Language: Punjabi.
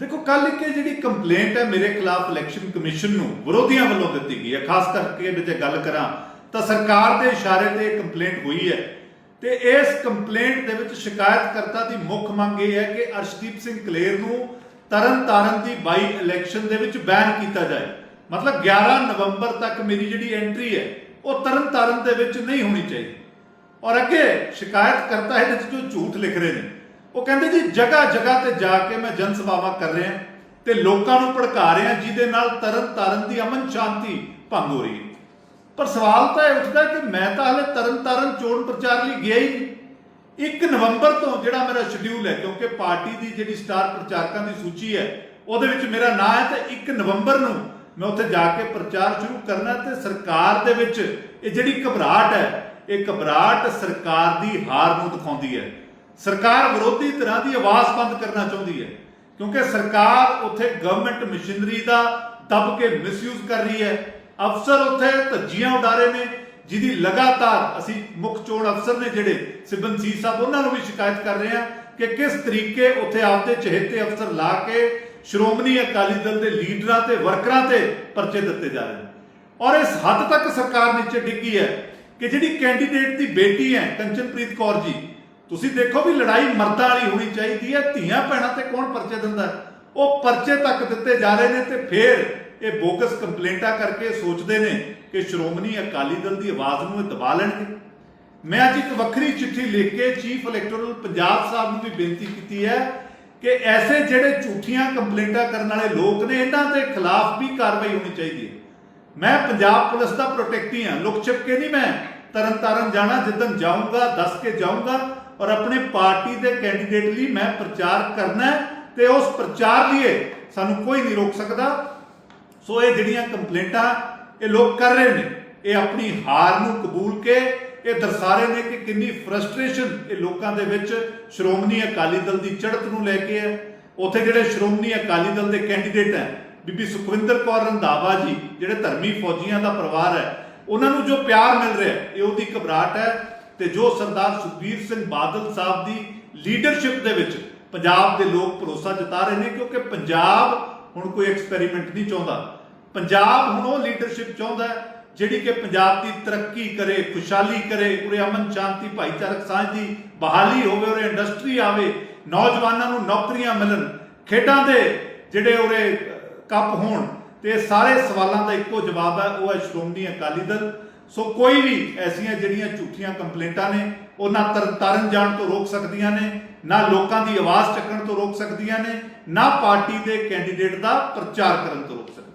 ਦੇਖੋ ਕੱਲ ਇੱਕ ਜਿਹੜੀ ਕੰਪਲੇਂਟ ਹੈ ਮੇਰੇ ਖਿਲਾਫ ਇਲੈਕਸ਼ਨ ਕਮਿਸ਼ਨ ਨੂੰ ਵਿਰੋਧੀਆਂ ਵੱਲੋਂ ਦਿੱਤੀ ਗਈ ਹੈ। ਖਾਸ ਕਰਕੇ ਜੇ ਗੱਲ ਕਰਾਂ ਤਾਂ ਸਰਕਾਰ ਦੇ ਇਸ਼ਾਰੇ ਤੇ ਇਹ ਕੰਪਲੇਂਟ ਹੋਈ ਹੈ ਤੇ ਇਸ ਕੰਪਲੇਂਟ ਦੇ ਵਿੱਚ ਸ਼ਿਕਾਇਤਕਰਤਾ ਦੀ ਮੁੱਖ ਮੰਗ ਇਹ ਹੈ ਕਿ ਅਰਸ਼ਦੀਪ ਸਿੰਘ ਕਲੇਰ ਨੂੰ ਤਰਨਤਾਰਨ ਦੀ ਬਾਈ ਇਲੈਕਸ਼ਨ ਦੇ ਵਿੱਚ ਬੈਨ ਕੀਤਾ ਜਾਏ। ਮਤਲਬ 11 ਨਵੰਬਰ ਤੱਕ ਮੇਰੀ ਜਿਹੜੀ ਐਂਟਰੀ ਹੈ, ਉਹ ਤਰਨ ਤਾਰਨ ਦੇ ਵਿੱਚ ਨਹੀਂ ਹੋਣੀ ਚਾਹੀਦੀ। ਔਰ ਅੱਗੇ ਸ਼ਿਕਾਇਤਕਰਤਾ ਇਹਦੇ ਵਿੱਚ ਜੋ ਝੂਠ ਲਿਖ ਰਹੇ ਨੇ ਉਹ ਕਹਿੰਦੇ ਜੀ, ਜਗ੍ਹਾ ਜਗ੍ਹਾ ਤੇ ਜਾ ਕੇ ਮੈਂ ਜਨ ਸਭਾਵਾਂ ਕਰ ਰਿਹਾ ਤੇ ਲੋਕਾਂ ਨੂੰ ਭੜਕਾ ਰਿਹਾ ਜਿਹਦੇ ਨਾਲ ਤਰਨ ਤਾਰਨ ਦੀ ਅਮਨ ਸ਼ਾਂਤੀ ਭੰਗ ਹੋ ਰਹੀ ਹੈ। ਪਰ ਸਵਾਲ ਤਾਂ ਇਹ ਉੱਠਦਾ ਕਿ ਮੈਂ ਤਾਂ ਹਲੇ ਤਰਨ ਤਾਰਨ ਚੋਣ ਪ੍ਰਚਾਰ ਲਈ ਗਿਆ ਹੀ ਨਹੀਂ। 1 ਨਵੰਬਰ ਤੋਂ ਜਿਹੜਾ ਮੇਰਾ ਸ਼ਡਿਊਲ ਹੈ, ਕਿਉਂਕਿ ਪਾਰਟੀ ਦੀ ਜਿਹੜੀ ਸਟਾਰ ਪ੍ਰਚਾਰਕਾਂ ਦੀ ਸੂਚੀ ਹੈ, ਉਹਦੇ ਵਿੱਚ ਮੇਰਾ ਨਾਂ ਹੈ ਤੇ 1 ਨਵੰਬਰ ਨੂੰ ਮੈਂ ਉੱਥੇ ਜਾ ਕੇ ਪ੍ਰਚਾਰ ਸ਼ੁਰੂ ਕਰਨਾ ਤੇ ਸਰਕਾਰ ਦੇ ਵਿੱਚ ਇਹ ਜਿਹੜੀ ਘਬਰਾਹਟ ਹੈ, ਇਹ ਘਬਰਾਹਟ ਸਰਕਾਰ ਦੀ ਹਾਰ ਨੂੰ ਦਿਖਾਉਂਦੀ ਹੈ। ਸਰਕਾਰ ਵਿਰੋਧੀ ਤਰ੍ਹਾਂ ਦੀ ਆਵਾਜ਼ ਬੰਦ ਕਰਨਾ ਚਾਹੁੰਦੀ ਹੈ, ਕਿਉਂਕਿ ਸਰਕਾਰ ਉੱਥੇ ਗਵਰਨਮੈਂਟ ਮਸ਼ੀਨਰੀ ਦਾ ਦਬ ਕੇ ਮਿਸਯੂਜ਼ ਕਰ ਰਹੀ ਹੈ। ਅਫਸਰ ਉੱਥੇ ਧੱਜੀਆਂ ਉਡਾ ਰਹੇ ਨੇ, ਜਿਹਦੀ ਲਗਾਤਾਰ ਅਸੀਂ ਮੁੱਖ ਚੋਣ ਅਫਸਰ ਨੇ ਜਿਹੜੇ ਸਿਬਨਸੀ ਸਾਹਿਬ, ਉਹਨਾਂ ਨੂੰ ਵੀ ਸ਼ਿਕਾਇਤ ਕਰ ਰਹੇ ਹਾਂ ਕਿ ਕਿਸ ਤਰੀਕੇ ਉੱਥੇ ਆਪਦੇ ਚਹੇਤੇ ਅਫਸਰ ਲਾ ਕੇ ਸ਼੍ਰੋਮਣੀ ਅਕਾਲੀ ਦਲ ਦੇ ਲੀਡਰਾਂ ਤੇ ਵਰਕਰਾਂ ਤੇ ਪਰਚੇ ਦਿੱਤੇ ਜਾ ਰਹੇ ਨੇ। ਔਰ ਇਸ ਹੱਦ ਤੱਕ ਸਰਕਾਰ ਨੀਚੇ ਡਿੱਗੀ ਹੈ ਕਿ ਜਿਹੜੀ ਕੈਂਡੀਡੇਟ ਦੀ ਬੇਟੀ ਹੈ, ਕੰਚਨਪ੍ਰੀਤ ਕੌਰ ਜੀ ਤੁਸੀਂ ਦੇਖੋ ਵੀ ਲੜਾਈ ਮਰਦਾਂ ਵਾਲੀ ਹੋਣੀ ਚਾਹੀਦੀ ਹੈ, ਧੀਆਂ ਭੈਣਾਂ ਤੇ ਕੌਣ ਪਰਚੇ ਦਿੰਦਾ? ਉਹ ਪਰਚੇ ਤੱਕ ਦਿੱਤੇ ਜਾ ਰਹੇ ਨੇ ਤੇ ਫਿਰ ਇਹ ਬੋਗਸ ਕੰਪਲੇਂਟਾਂ ਕਰਕੇ ਸੋਚਦੇ ਨੇ ਕਿ ਸ਼੍ਰੋਮਣੀ ਅਕਾਲੀ ਦਲ ਦੀ ਆਵਾਜ਼ ਨੂੰ ਇਹ ਦਬਾ ਲੈਣਗੇ। ਮੈਂ ਅੱਜ ਇੱਕ ਵੱਖਰੀ ਚਿੱਠੀ ਲਿਖ ਕੇ ਚੀਫ ਇਲੈਕਟੋਰਲ ਪੰਜਾਬ ਸਾਹਿਬ ਨੂੰ ਵੀ ਬੇਨਤੀ ਕੀਤੀ ਹੈ ਕਿ ਐਸੇ ਜਿਹੜੇ ਝੂਠੀਆਂ ਕੰਪਲੇਂਟਾਂ ਕਰਨ ਵਾਲੇ ਲੋਕ ਨੇ, ਇਹਨਾਂ ਦੇ ਖਿਲਾਫ ਵੀ ਕਾਰਵਾਈ ਹੋਣੀ ਚਾਹੀਦੀ ਹੈ। ਮੈਂ ਪੰਜਾਬ ਪੁਲਿਸ ਦਾ ਪ੍ਰੋਟੈਕਟੀ ਹਾਂ ਲੁਕ ਛਿਪ ਕੇ ਨਹੀਂ ਮੈਂ। ਤਰਨ ਤਾਰਨ ਜਾਣਾ ਜਿੱਦਨ ਜਾਊਂਗਾ, ਦੱਸ ਕੇ ਜਾਊਂਗਾ ਔਰ ਆਪਣੇ ਪਾਰਟੀ ਦੇ ਕੈਂਡੀਡੇਟ ਲਈ ਮੈਂ ਪ੍ਰਚਾਰ ਕਰਨਾ ਹੈ ਤੇ ਉਸ ਪ੍ਰਚਾਰ ਲਈ ਸਾਨੂੰ ਕੋਈ ਨਹੀਂ ਰੋਕ ਸਕਦਾ। ਸੋ ਇਹ ਜਿਹੜੀਆਂ ਕੰਪਲੇਂਟਾਂ ਇਹ ਲੋਕ ਕਰ ਰਹੇ ਨੇ, ਇਹ ਆਪਣੀ ਹਾਰ ਨੂੰ ਕਬੂਲ ਕੇ ਇਹ ਦਰਸਾ ਰਹੇ ਨੇ ਕਿ ਕਿੰਨੀ ਫਰਸਟ੍ਰੇਸ਼ਨ ਇਹ ਲੋਕਾਂ ਦੇ ਵਿੱਚ ਸ਼੍ਰੋਮਣੀ ਅਕਾਲੀ ਦਲ ਦੀ ਚੜ੍ਹਤ ਨੂੰ ਲੈ ਕੇ ਹੈ। ਉੱਥੇ ਜਿਹੜੇ ਸ਼੍ਰੋਮਣੀ ਅਕਾਲੀ ਦਲ ਦੇ ਕੈਂਡੀਡੇਟ ਹੈ, ਬੀਬੀ ਸੁਖਵਿੰਦਰ ਕੌਰ ਰੰਧਾਵਾ ਜੀ, ਜਿਹੜੇ ਧਰਮੀ ਫੌਜੀਆਂ ਦਾ ਪਰਿਵਾਰ ਹੈ ਉਹਨਾਂ ਨੂੰ ਜੋ ਪਿਆਰ ਮਿਲ ਰਿਹਾ ਇਹ ਉਹਦੀ ਘਬਰਾਹਟ ਹੈ ਤੇ ਜੋ ਸਰਦਾਰ ਸੁਖਬੀਰ ਸਿੰਘ ਬਾਦਲ ਸਾਹਿਬ ਦੀ ਲੀਡਰਸ਼ਿਪ ਦੇ ਵਿੱਚ ਪੰਜਾਬ ਦੇ ਲੋਕ ਭਰੋਸਾ ਜਤਾ ਰਹੇ ਨੇ, ਕਿਉਂਕਿ ਪੰਜਾਬ ਹੁਣ ਕੋਈ ਐਕਸਪੈਰੀਮੈਂਟ ਨਹੀਂ ਚਾਹੁੰਦਾ। ਪੰਜਾਬ ਹੁਣ ਉਹ ਲੀਡਰਸ਼ਿਪ ਚਾਹੁੰਦਾ ਹੈ, ਜਿਹੜੀ ਕਿ ਪੰਜਾਬ ਦੀ ਤਰੱਕੀ ਕਰੇ, ਖੁਸ਼ਹਾਲੀ ਕਰੇ ਉਰੇ ਅਮਨ ਸ਼ਾਂਤੀ, ਭਾਈਚਾਰਕ ਸਾਂਝ ਦੀ ਬਹਾਲੀ ਹੋਵੇ, ਉਰੇ ਇੰਡਸਟਰੀ ਆਵੇ, ਨੌਜਵਾਨਾਂ ਨੂੰ ਨੌਕਰੀਆਂ ਮਿਲਣ, ਖੇਡਾਂ ਦੇ ਜਿਹੜੇ ਉਰੇ ਕੱਪ ਹੋਣ ਤੇ ਇਹ ਸਾਰੇ ਸਵਾਲਾਂ ਦਾ ਇੱਕੋ ਜਵਾਬ ਹੈ, ਉਹ ਹੈ ਸ਼੍ਰੋਮਣੀ ਅਕਾਲੀ ਦਲ। ਸੋ ਕੋਈ ਵੀ ਐਸੀਆਂ ਜਿਹੜੀਆਂ ਝੂਠੀਆਂ ਕੰਪਲੇਂਟਾਂ ਨੇ, ਉਹ ਨਾ ਤਰਨ ਤਾਰਨ ਜਾਣ ਤੋਂ ਰੋਕ ਸਕਦੀਆਂ ਨੇ, ਨਾ ਲੋਕਾਂ ਦੀ ਆਵਾਜ਼ ਚੱਕਣ ਤੋਂ ਰੋਕ ਸਕਦੀਆਂ ਨੇ, ਨਾ ਪਾਰਟੀ ਦੇ ਕੈਂਡੀਡੇਟ ਦਾ ਪ੍ਰਚਾਰ ਕਰਨ ਤੋਂ ਰੋਕ ਸਕਦੀਆਂ